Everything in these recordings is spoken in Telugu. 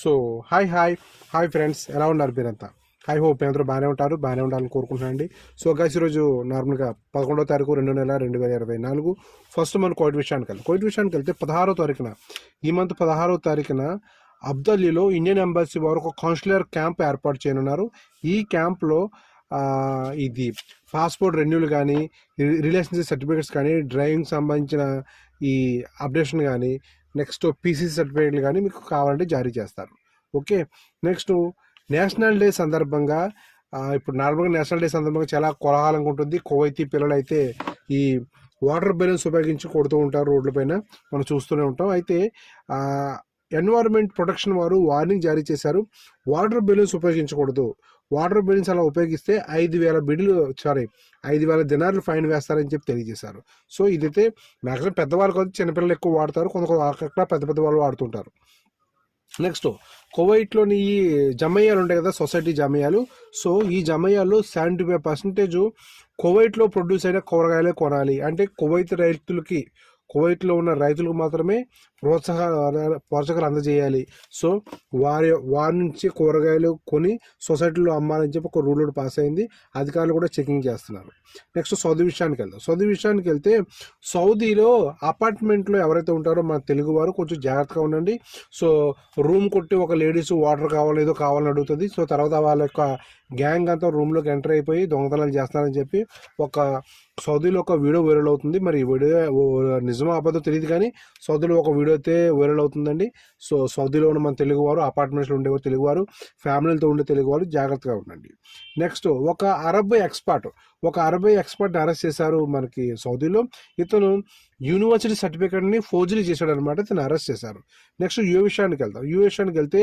So hi hi hi friends ఎలా ఉన్నారు మీరంతా? హాయ్ హోప్ అందరూ బాగానే ఉంటారు బాగానే ఉండాలని కోరుకుంటున్నానండి సో గైస్ ఈరోజు నార్మల్గా పదకొండో తారీఖు రెండు నెల రెండు వేల ఇరవై నాలుగు. ఫస్ట్ మనం కోవిడ్ విషయానికి వెళ్ళి కోవిడ్ విషయానికి వెళ్తే పదహారో తారీఖున ఈ మంత్ పదహారో తారీఖున అబ్దల్లీలో ఇండియన్ ఎంబసీ వారు ఒక కౌన్సిలర్ క్యాంప్ ఏర్పాటు చేయనున్నారు. ఈ క్యాంప్లో ఇది పాస్పోర్ట్ రెన్యూలు కానీ రిలేషన్షిప్ సర్టిఫికేట్స్ కానీ డ్రైవింగ్ సంబంధించిన ఈ అప్డేషన్ కానీ నెక్స్ట్ పీసీ సర్టిఫికేట్లు కానీ మీకు కావాలంటే జారీ చేస్తారు. ఓకే? నెక్స్ట్ నేషనల్ డే సందర్భంగా ఇప్పుడు నార్మల్గా నేషనల్ డే సందర్భంగా చాలా కోలాహలంగా ఉంటుంది. కువైతీ పిల్లలు అయితే ఈ వాటర్ బెలూన్స్ ఉపయోగించి కొడుతూ ఉంటారు రోడ్లపైన మనం చూస్తూనే ఉంటాం. అయితే ఎన్వైరన్మెంట్ ప్రొటెక్షన్ వారు వార్నింగ్ జారీ చేశారు. వాటర్ బెలూన్స్ ఉపయోగించకూడదు. వాటర్ బెలూన్స్ అలా ఉపయోగిస్తే ఐదు వేల బిడ్లు సారీ ఐదు వేల దినారులు ఫైన్ వేస్తారని చెప్పి తెలియజేశారు. సో ఇదైతే మ్యాక్సిమం పెద్దవాళ్ళు కాదు చిన్నపిల్లలు ఎక్కువ వాడతారు. కొంత అక్కడ పెద్ద పెద్ద వాళ్ళు వాడుతుంటారు. నెక్స్ట్ కువైట్లోని ఈ జమయ్యాలు ఉంటాయి కదా సొసైటీ జమయ్యాలు. సో ఈ జమయ్యాలు సెవెంటీ ఫైవ్ పర్సెంటేజ్ కువైట్లో ప్రొడ్యూస్ అయిన కూరగాయలే కొనాలి. అంటే కువైట్ రైతులకి కువైట్లో ఉన్న రైతులకు మాత్రమే ప్రోత్సాహ ప్రోత్సాహాలు అందజేయాలి. సో వారి వారి నుంచి కూరగాయలు కొని సొసైటీలో అమ్మాలని చెప్పి ఒక రూల్ పాస్ అయింది. అధికారులు కూడా చెకింగ్ చేస్తున్నారు. నెక్స్ట్ సౌదీ విషయానికి వెళ్దాం. సౌదీ విషయానికి వెళ్తే సౌదీలో అపార్ట్మెంట్లో ఎవరైతే ఉంటారో మన తెలుగు వారు కొంచెం జాగ్రత్తగా ఉండండి. సో రూమ్ కొట్టి ఒక లేడీస్ వాటర్ కావాలి ఏదో కావాలని అడుగుతుంది. సో తర్వాత వాళ్ళ యొక్క గ్యాంగ్ అంతా రూమ్లోకి ఎంటర్ అయిపోయి దొంగతనాలు చేస్తారని చెప్పి ఒక సౌదీలో ఒక వీడియో వైరల్ అవుతుంది. మరి ఈ వీడియో నిజమో అబద్ధం తెలియదు కానీ సౌదీలో ఒక వీడియో అయితే వైరల్ అవుతుందండి. సో సౌదీలో ఉన్న మన తెలుగువారు అపార్ట్మెంట్స్లో ఉండేవారు తెలుగువారు ఫ్యామిలీలతో ఉండే తెలుగువారు జాగ్రత్తగా ఉండండి. నెక్స్ట్ ఒక అరబ్ ఎక్స్పర్ట్ ఒక అరబ్ ఎక్స్పర్ట్ని అరెస్ట్ చేశారు మనకి సౌదీలో. ఇతను యూనివర్సిటీ సర్టిఫికేట్ని ఫోర్జరీ చేశాడు అనమాట ఇతను అరెస్ట్ చేశారు. నెక్స్ట్ యూ విషయానికి వెళ్తాం యూ విషయానికి వెళ్తే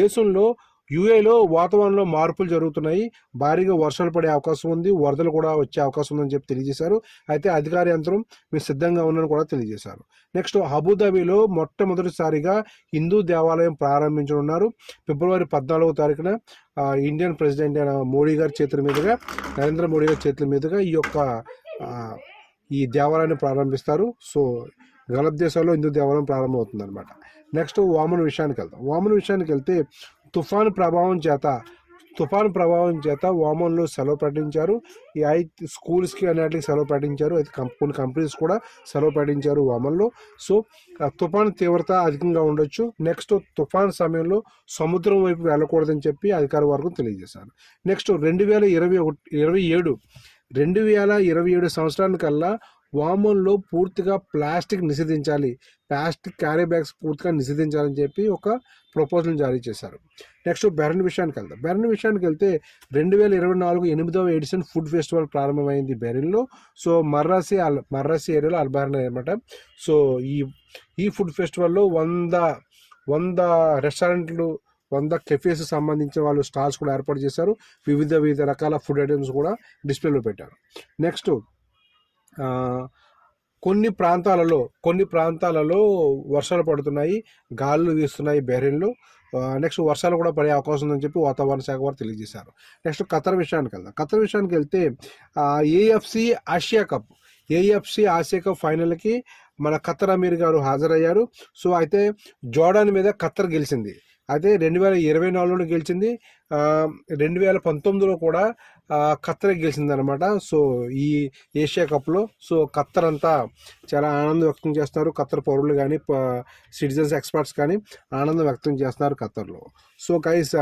దేశంలో యుఏలో వాతావరణంలో మార్పులు జరుగుతున్నాయి. భారీగా వర్షాలు పడే అవకాశం ఉంది. వరదలు కూడా వచ్చే అవకాశం ఉందని చెప్పి తెలియజేశారు. అయితే అధికార యంత్రం మీరు సిద్ధంగా ఉందని కూడా తెలియజేశారు. నెక్స్ట్ అబుదాబిలో మొట్టమొదటిసారిగా హిందూ దేవాలయం ప్రారంభించనున్నారు. ఫిబ్రవరి పద్నాలుగో తారీఖున ఇండియన్ ప్రెసిడెంట్ అయిన మోడీ గారి చేతుల మీదుగా నరేంద్ర మోడీ గారి చేతుల మీదుగా ఈ యొక్క ఈ దేవాలయాన్ని ప్రారంభిస్తారు. సో గలప్ దేశాల్లో హిందూ దేవాలయం ప్రారంభమవుతుంది అనమాట నెక్స్ట్ వామన్ విషయానికి వెళ్తాం వామన్ విషయానికి వెళ్తే తుఫాను ప్రభావం చేత తుఫాను ప్రభావం చేత వామన్లో సెలవు ప్రకటించారు. ఈ ఐ స్కూల్స్కి అనేటికి సెలవు ప్రకటించారు. అయితే కం- కొన్ని కంపెనీస్ కూడా సెలవు ప్రకటించారు వామన్లో. సో ఆ తుఫాను తీవ్రత అధికంగా ఉండొచ్చు. నెక్స్ట్ తుఫాను సమయంలో సముద్రం వైపు వెళ్ళకూడదని చెప్పి అధికార వర్గం తెలియజేశారు. నెక్స్ట్ రెండు వేల ఇరవై ఒకటి ఇరవై ఏడు రెండు వేల ఇరవై ఏడు సంవత్సరానికల్లా వామన్లో పూర్తిగా ప్లాస్టిక్ నిషేధించాలి. ప్లాస్టిక్ క్యారీ బ్యాగ్స్ పూర్తిగా నిషేధించాలని చెప్పి ఒక ప్రపోజల్ జారీ చేశారు. నెక్స్ట్ బెరన్ విషయానికి వెళ్తాం బెరన్ విషయానికి వెళ్తే రెండు వేల ఇరవై నాలుగు ఎనిమిదవ ఎడిషన్ ఫుడ్ ఫెస్టివల్ ప్రారంభమైంది బెరిన్లో సో మర్రాసి అల్ మర్రాసి ఏరియాలో అల్బార్న్ అనమాట సో ఈ ఈ ఫుడ్ ఫెస్టివల్లో వంద వంద రెస్టారెంట్లు వంద కెఫేస్ సంబంధించిన వాళ్ళు స్టాల్స్ కూడా ఏర్పాటు చేశారు. వివిధ వివిధ రకాల ఫుడ్ ఐటమ్స్ కూడా డిస్ప్లేలో పెట్టారు. నెక్స్ట్ కొన్ని ప్రాంతాలలో కొన్ని ప్రాంతాలలో వర్షాలు పడుతున్నాయి గాలులు వీస్తున్నాయి బెహ్రెయిన్లో నెక్స్ట్ వర్షాలు కూడా పడే అవకాశం ఉందని చెప్పి వాతావరణ శాఖ వారు తెలియజేశారు. నెక్స్ట్ ఖతర్ విషయానికి వెళ్దాం. ఖతర్ విషయానికి వెళ్తే AFC Asia cup AFC Asia cup ఫైనల్కి మన ఖతర్ అమీర్ గారు హాజరయ్యారు. సో అయితే జోర్డాన్ మీద ఖతర్ గెలిచింది. అయితే రెండు వేల ఇరవై నాలుగులో గెలిచింది. రెండు వేల పంతొమ్మిదిలో కూడా ఖత్తర్ గెలిచిందనమాట సో ఈ ఏషియా కప్లో సో ఖత్తర్ అంతా చాలా ఆనందం వ్యక్తం చేస్తున్నారు. ఖత్తర్ పౌరులు కానీ సిటిజన్స్ ఎక్స్పర్ట్స్ కానీ ఆనందం వ్యక్తం చేస్తున్నారు ఖత్తర్లో. సో గైస్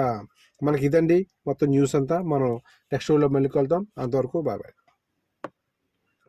మనకి ఇదండి మొత్తం న్యూస్ అంతా. మనం నెక్స్ట్ షోలో మళ్ళీ కలుద్దాం. అంతవరకు బాబాయ్